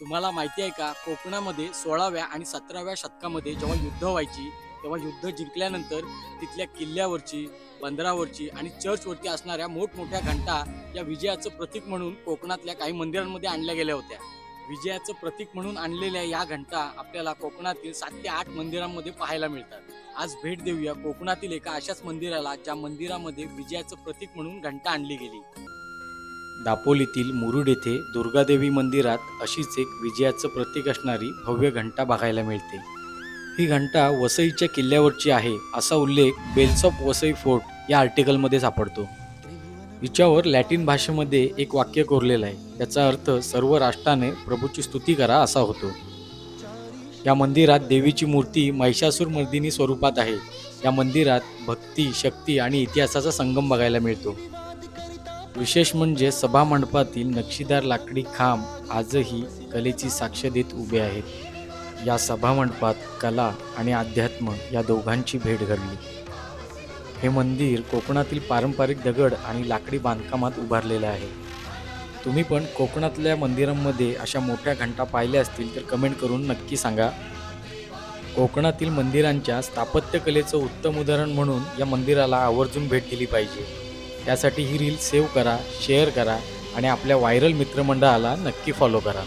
तुम्हाला माहिती आहे का कोकणामध्ये सोळाव्या आणि सतराव्या शतकामध्ये जेव्हा युद्ध व्हायची तेव्हा युद्ध जिंकल्यानंतर तिथल्या किल्ल्यावरची बंदरावरची आणि चर्चवरती असणाऱ्या मोठमोठ्या घंटा या विजयाचं प्रतीक म्हणून कोकणातल्या काही मंदिरांमध्ये आणल्या गेल्या होत्या. विजयाचं प्रतीक म्हणून आणलेल्या या घंटा आपल्याला कोकणातील सात ते आठ मंदिरांमध्ये पाहायला मिळतात. आज भेट देऊया कोकणातील एका अशाच मंदिराला ज्या मंदिरामध्ये विजयाचं प्रतीक म्हणून घंटा आणली गेली. दापोलीतील मुरुड येथे दुर्गादेवी मंदिरात अशीच एक विजयाचं प्रतीक असणारी भव्य घंटा बघायला मिळते. ही घंटा वसईच्या किल्ल्यावरची आहे असा उल्लेख बेल्स ऑफ वसई फोर्ट या आर्टिकलमध्ये सापडतो. हिच्यावर लॅटिन भाषेमध्ये एक वाक्य कोरलेलं आहे. त्याचा अर्थ सर्व राष्ट्राने प्रभूची स्तुती करा असा होतो. या मंदिरात देवीची मूर्ती महिषासूर मर्दिनी स्वरूपात आहे. या मंदिरात भक्ती शक्ती आणि इतिहासाचा संगम बघायला मिळतो. विशेष म्हणजे सभामंडपातील नक्षीदार लाकडी खांब आजही कलेची साक्ष देत उभे आहेत. या सभामंडपात कला आणि अध्यात्म या दोघांची भेट घडली. हे मंदिर कोकणातील पारंपरिक दगड आणि लाकडी बांधकामात उभारलेलं आहे. तुम्ही पण कोकणातल्या मंदिरांमध्ये अशा मोठ्या घंटा पाहिल्या असतील तर कमेंट करून नक्की सांगा. कोकणातील मंदिरांच्या स्थापत्यकलेचं उत्तम उदाहरण म्हणून या मंदिराला आवर्जून भेट दिली पाहिजे. त्यासाठी ही रील सेव्ह करा शेअर करा आणि आपल्या व्हायरल मित्रमंडळाला नक्की फॉलो करा.